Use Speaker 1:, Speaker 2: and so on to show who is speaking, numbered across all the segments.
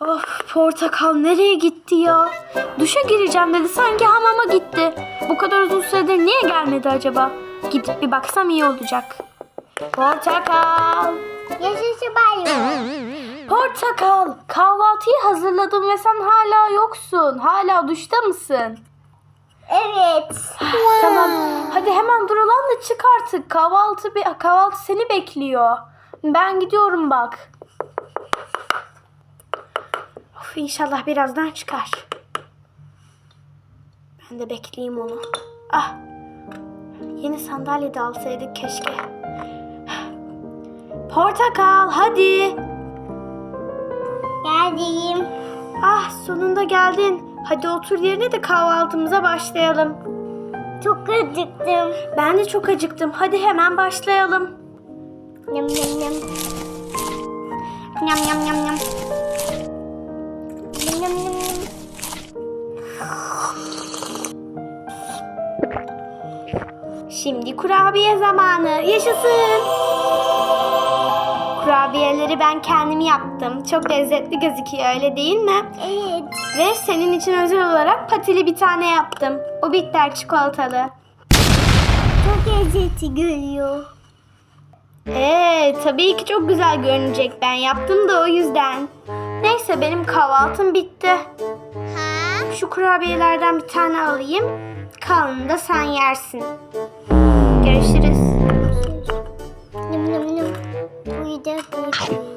Speaker 1: Of portakal nereye gitti ya? Duşa gireceğim dedi sanki hamama gitti. Bu kadar uzun süredir niye gelmedi acaba? Gidip bir baksam iyi olacak. Portakal!
Speaker 2: Yaşasın banyo.
Speaker 1: Portakal! Kahvaltıyı hazırladım ve sen hala yoksun. Hala duşta mısın?
Speaker 2: Evet.
Speaker 1: Tamam. Hadi hemen durulan da çık artık. Kahvaltı bir kahvaltı seni bekliyor. Ben gidiyorum bak. Of inşallah birazdan çıkar. Ben de bekleyeyim onu. Ah. Yeni sandalye de alsaydık keşke. Portakal hadi.
Speaker 2: Geldim.
Speaker 1: Ah sonunda geldin. Hadi otur yerine de kahvaltımıza başlayalım.
Speaker 2: Çok acıktım.
Speaker 1: Ben de çok acıktım. Hadi hemen başlayalım.
Speaker 2: Yum yum yum. Yum yum yum yum. Yum yum yum.
Speaker 1: Şimdi kurabiye zamanı. Yaşasın. Kurabiyeleri ben kendim yaptım. Çok lezzetli gözüküyor öyle değil mi?
Speaker 2: Evet.
Speaker 1: Ve senin için özel olarak patili bir tane yaptım. O bitter çikolatalı.
Speaker 2: Çok lezzetli görüyor.
Speaker 1: Ee, tabii ki çok güzel görünecek. Ben yaptım da o yüzden. Neyse benim kahvaltım bitti.
Speaker 2: Ha?
Speaker 1: Şu kurabiyelerden bir tane alayım. Kalanını da sen yersin. Görüşürüz.
Speaker 2: Yum yum. Burada görüyor.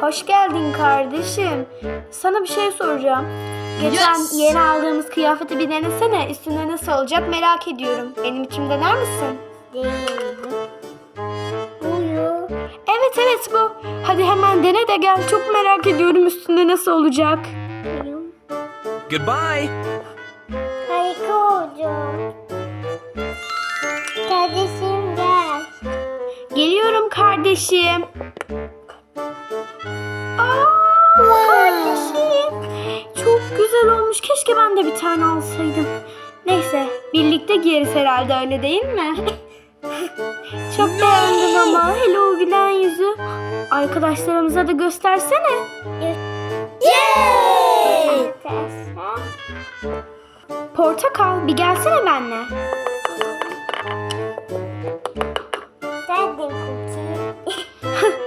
Speaker 1: Hoş geldin kardeşim. Sana bir şey soracağım. Geçen yeni aldığımız kıyafeti bir denesene. Üstünde nasıl olacak merak ediyorum. Benim için dener misin? Evet evet bu. Hadi hemen dene de gel. Çok merak ediyorum üstünde nasıl olacak.
Speaker 3: Goodbye.
Speaker 2: Harika oldu. Kardeşim gel.
Speaker 1: Geliyorum kardeşim. Aa, kardeşim. Çok güzel olmuş. Keşke ben de bir tane alsaydım. Neyse, birlikte giyeriz herhalde öyle değil mi? Çok beğendim ama. Hele o gülen yüzü. Arkadaşlarımıza da göstersene.
Speaker 2: Yay!
Speaker 1: Portakal bir gelsene benimle.
Speaker 2: Nerede cookie?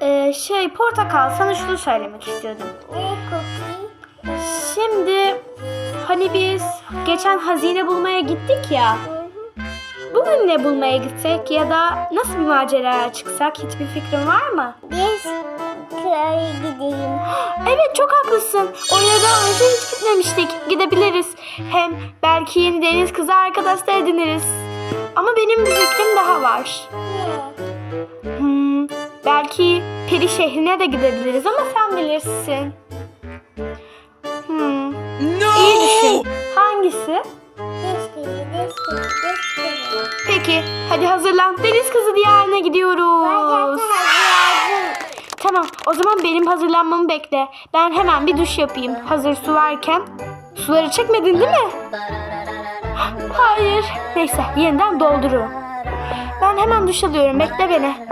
Speaker 1: Ee, şey Portakal sana şunu söylemek istiyordum.
Speaker 2: Ne cookie?
Speaker 1: Şimdi hani biz geçen hazine bulmaya gittik ya. Bugün ne bulmaya gitsek ya da nasıl bir maceraya çıksak hiçbir fikrin var mı?
Speaker 2: Biz köye gideyim.
Speaker 1: Evet çok haklısın. Oraya daha önce hiç gitmemiştik. Gidebiliriz. Hem belki yeni deniz kızı arkadaşlar ediniriz. Ama benim bir fikrim daha var. Hmm, belki peri şehrine de gidebiliriz ama sen bilirsin. Hmm, iyi düşün. Hangisi?
Speaker 2: Deskili, deskili, deskili.
Speaker 1: Peki hadi hazırlan. Deniz kızı diyarına gidiyoruz. Tamam o zaman benim hazırlanmamı bekle. Ben hemen bir duş yapayım. Hazır su varken. Suları çekmedin değil mi? Hayır. Neyse yeniden doldururum. Ben hemen duş alıyorum. Bekle beni.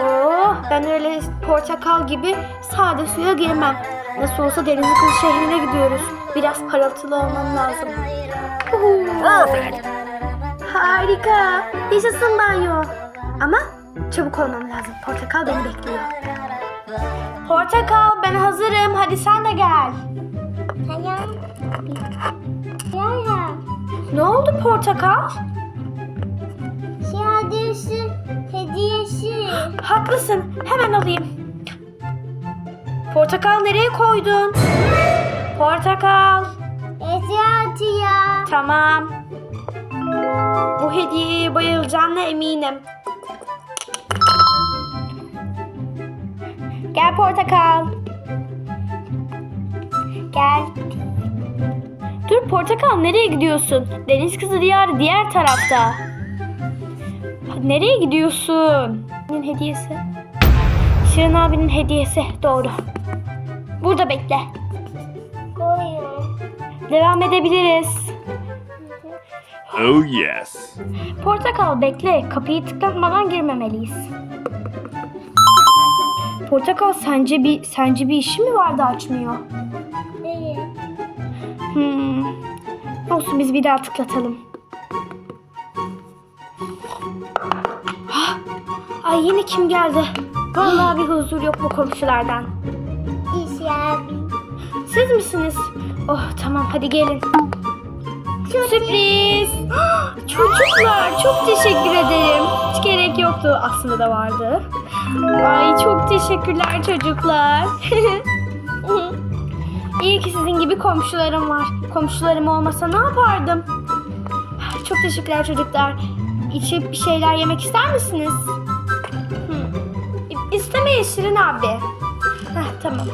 Speaker 1: Oh ben öyle portakal gibi sade suya girmem. Nasıl olsa deniz kızı şehrine gidiyoruz. Biraz parıltılı olmam lazım. Uhu. Harika. Yaşasın banyo. Ama çabuk olmam lazım. Portakal beni bekliyor. Portakal ben hazırım. Hadi sen de gel.
Speaker 2: Tamam. Yaya.
Speaker 1: Ne oldu portakal?
Speaker 2: Şehadesi hediyesi.
Speaker 1: Haklısın. Hemen alayım. Portakal nereye koydun? Portakal.
Speaker 2: Eziyatı ya.
Speaker 1: Tamam. Bu hediyeye bayılacağına eminim. Gel portakal. Gel. Dur portakal nereye gidiyorsun? Deniz kızı diyarı diğer tarafta. Nereye gidiyorsun? Abinin hediyesi. Şirin abinin hediyesi. Doğru. Burada bekle.
Speaker 2: Koyun.
Speaker 1: Devam edebiliriz.
Speaker 3: Oh, yes.
Speaker 1: Portakal bekle. Kapıyı tıklatmadan girmemeliyiz. Portakal sence bir sence bir işi mi vardı açmıyor?
Speaker 2: Evet.
Speaker 1: Hmm. Olsun biz bir daha tıklatalım. Ay yine kim geldi? Vallahi bir huzur yok bu komşulardan.
Speaker 2: İş abi.
Speaker 1: Siz misiniz? Oh tamam hadi gelin. Sürpriz. Ah, Çocuklar çok teşekkür ederim. Hiç gerek yoktu. Aslında da vardı. Ay çok teşekkürler çocuklar. İyi ki sizin gibi komşularım var. Komşularım olmasa ne yapardım? Çok teşekkürler çocuklar. İçip bir şeyler yemek ister misiniz? Hı. İstemeyin Şirin abi. Heh, tamam.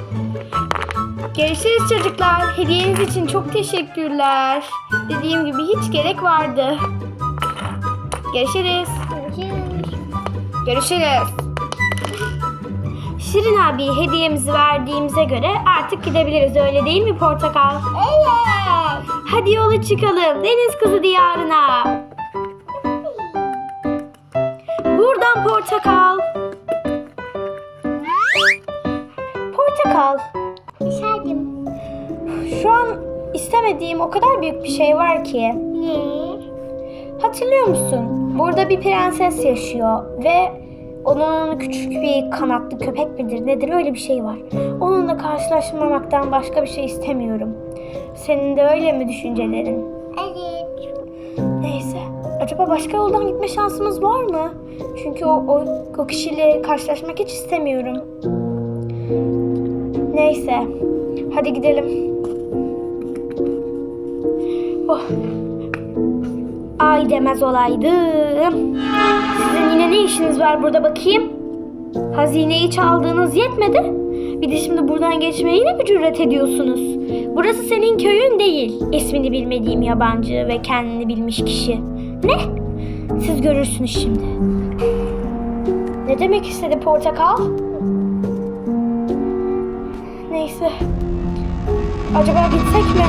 Speaker 1: Görüşürüz çocuklar. Hediyeniz için çok teşekkürler. Dediğim gibi hiç gerek vardı. Görüşürüz.
Speaker 2: Görüşürüz.
Speaker 1: Görüşürüz. Şirin abi hediyemizi verdiğimize göre artık gidebiliriz öyle değil mi Portakal?
Speaker 2: Evet.
Speaker 1: Hadi yola çıkalım deniz kızı diyarına. Buradan Portakal. Portakal. Şu an istemediğim o kadar büyük bir şey var ki.
Speaker 2: Ne?
Speaker 1: Hatırlıyor musun? Burada bir prenses yaşıyor ve onun küçük bir kanatlı köpek midir nedir öyle bir şey var. Onunla karşılaşmamaktan başka bir şey istemiyorum. Senin de öyle mi düşüncelerin?
Speaker 2: Evet.
Speaker 1: Neyse. Acaba başka yoldan gitme şansımız var mı? Çünkü o, o, o kişiyle karşılaşmak hiç istemiyorum. Neyse. Hadi gidelim. Oh. Ay demez olaydım. Sizin yine ne işiniz var burada bakayım? Hazineyi çaldığınız yetmedi. Bir de şimdi buradan geçmeye yine mi cüret ediyorsunuz? Burası senin köyün değil. İsmini bilmediğim yabancı ve kendini bilmiş kişi. Ne? Siz görürsünüz şimdi. Ne demek istedi portakal? Neyse. Acaba gitsek mi?